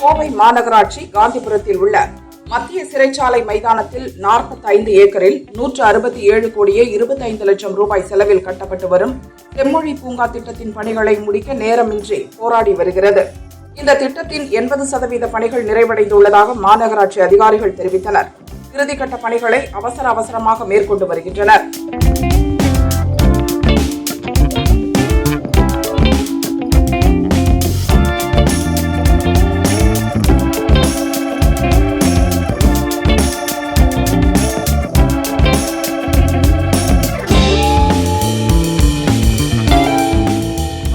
கோவை மாநகராட்சி காந்திபுரத்தில் உள்ள மத்திய சிறைச்சாலை மைதானத்தில் 45 ஏக்கரில் நூற்று அறுபத்தி ஏழு கோடியே இருபத்தைந்து லட்சம் ரூபாய் செலவில் கட்டப்பட்டு வரும் செம்மொழி பூங்கா திட்டத்தின் பணிகளை முடிக்க நேரமின்றி போராடி வருகிறது. இந்த திட்டத்தின் எண்பது சதவீத பணிகள் நிறைவடைந்துள்ளதாக மாநகராட்சி அதிகாரிகள் தெரிவித்தனர். இறுதிக்கட்ட பணிகளை அவசர அவசரமாக மேற்கொண்டு வருகின்றனர்.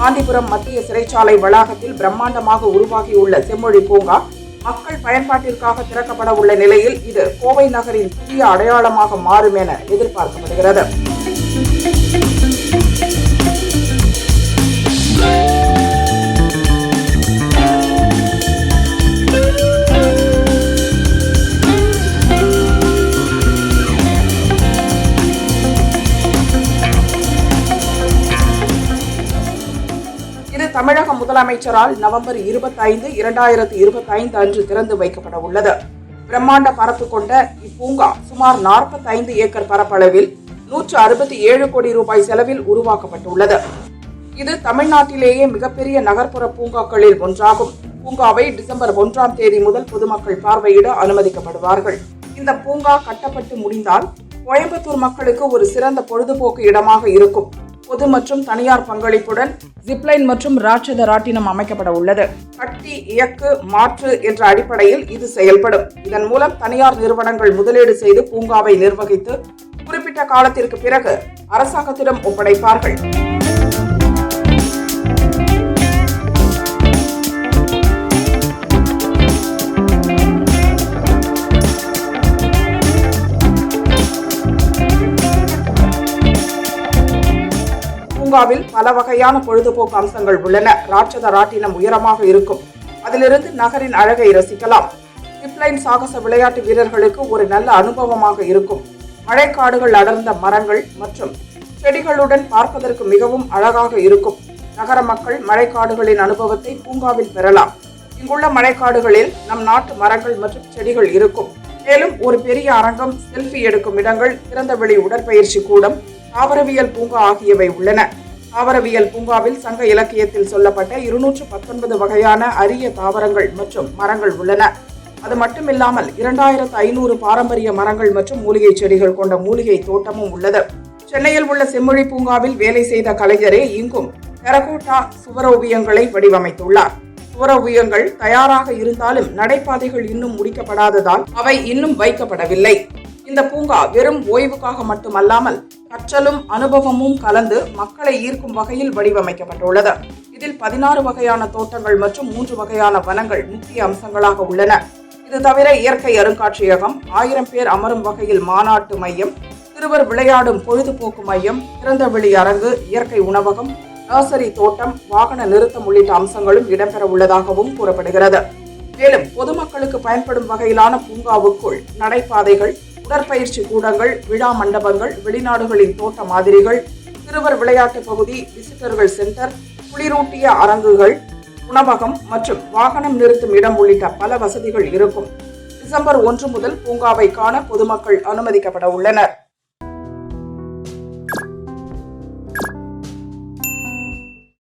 காந்திபுரம் மத்திய சிறைச்சாலை வளாகத்தில் பிரம்மாண்டமாக உருவாகியுள்ள செம்மொழி பூங்கா மக்கள் பயன்பாட்டிற்காக திறக்கப்பட உள்ள நிலையில் இது கோவை நகரின் புதிய அடையாளமாக மாறும் என எதிர்பார்க்கப்படுகிறது. இது தமிழக முதலமைச்சரால் நவம்பர் 25 இரண்டாயிரத்து இருபத்தைந்து அன்று திறந்து வைக்கப்பட உள்ளது. பிரம்மாண்ட பரப்பு கொண்ட இப்பூங்கா சுமார் 45 ஏக்கர் பரப்பளவில் நூற்று அறுபத்தி ஏழு கோடி ரூபாய் செலவில் உருவாக்கப்பட்டுள்ளது. இது தமிழ்நாட்டிலேயே மிகப்பெரிய நகர்ப்புற பூங்காக்களில் ஒன்றாகும். பூங்காவை டிசம்பர் ஒன்றாம் தேதி முதல் பொதுமக்கள் பார்வையிட அனுமதிக்கப்படுவார்கள். இந்த பூங்கா கட்டப்பட்டு முடிந்தால் கோயம்புத்தூர் மக்களுக்கு ஒரு சிறந்த பொழுதுபோக்கு இடமாக இருக்கும். பொது மற்றும் தனியார் பங்களிப்புடன் ஜிப்லைன் மற்றும் ராட்சத ராட்டினம் அமைக்கப்பட உள்ளது. கட்டி இயக்கு மாற்று என்ற அடிப்படையில் இது செயல்படும். இதன் மூலம் தனியார் நிறுவனங்கள் முதலீடு செய்து பூங்காவை நிர்வகித்து குறிப்பிட்ட காலத்திற்கு பிறகு அரசாங்கத்திடம் ஒப்படைப்பார்கள். பூங்காவில் பல வகையான பொழுதுபோக்கு அம்சங்கள் உள்ளன. ராட்சத ராட்டினம் உயரமாக இருக்கும். அதிலிருந்து நகரின் அழகை ரசிக்கலாம். ஜிப்லைன் சாகச விளையாட்டு வீரர்களுக்கு ஒரு நல்ல அனுபவமாக இருக்கும். மழைக்காடுகள் அடர்ந்த மரங்கள் மற்றும் செடிகளுடன் பார்ப்பதற்கு மிகவும் அழகாக இருக்கும். நகர மக்கள் மழைக்காடுகளின் அனுபவத்தை பூங்காவில் பெறலாம். இங்குள்ள மழைக்காடுகளில் நம் நாட்டு மரங்கள் மற்றும் செடிகள் இருக்கும். மேலும் ஒரு பெரிய அரங்கம் செல்ஃபி எடுக்கும் இடங்கள் திறந்தவெளி உடற்பயிற்சி கூடம் தாவரவியல் பூங்கா ஆகியவை உள்ளன. தாவரவியல் பூங்காவில் சங்க இலக்கியத்தில் சொல்லப்பட்ட இருநூற்று பத்தொன்பது வகையான அரிய தாவரங்கள் மற்றும் மரங்கள் உள்ளன. அது மட்டுமில்லாமல் இரண்டாயிரத்து ஐநூறு பாரம்பரிய மரங்கள் மற்றும் மூலிகை செடிகள் கொண்ட மூலிகை தோட்டமும் உள்ளது. சென்னையில் உள்ள செம்மொழி பூங்காவில் வேலை செய்த கலைஞரே இங்கும் டெரகோட்டா சுவரோவியங்களை வடிவமைத்துள்ளார். சுவரோவியங்கள் தயாராக இருந்தாலும் நடைபாதைகள் இன்னும் முடிக்கப்படாததால் அவை இன்னும் வைக்கப்படவில்லை. இந்த பூங்கா வெறும் ஓய்வுக்காக மட்டுமல்லாமல் கற்றலும் அனுபவமும் கலந்து மக்களை ஈர்க்கும் வகையில் வடிவமைக்கப்பட்டுள்ளது. இதில் பதினாறு வகையான தோட்டங்கள் மற்றும் மூன்று வகையான வனங்கள் முக்கிய அம்சங்களாக உள்ளன. இது தவிர இயற்கை அருங்காட்சியகம் ஆயிரம் பேர் அமரும் வகையில் மாநாட்டு மையம் சிறுவர் விளையாடும் பொழுதுபோக்கு மையம் திறந்தவெளி அரங்கு இயற்கை உணவகம் நர்சரி தோட்டம் வாகன நிறுத்தம் உள்ளிட்ட அம்சங்களும் இடம்பெற உள்ளதாகவும் கூறப்படுகிறது. மேலும் பொதுமக்களுக்கு பயன்படும் வகையிலான பூங்காவுக்குள் நடைபாதைகள் உடற்பயிற்சி கூடங்கள் விழா மண்டபங்கள் வெளிநாடுகளின் தோட்ட மாதிரிகள் சிறுவர் விளையாட்டு பகுதி விசிட்டர்கள் சென்டர் குளிரூட்டிய அரங்குகள் உணவகம் மற்றும் வாகனம் நிறுத்தும் இடம் உள்ளிட்ட பல வசதிகள் இருக்கும். டிசம்பர் ஒன்று முதல் பூங்காவை காண பொதுமக்கள் அனுமதிக்கப்பட உள்ளனர்.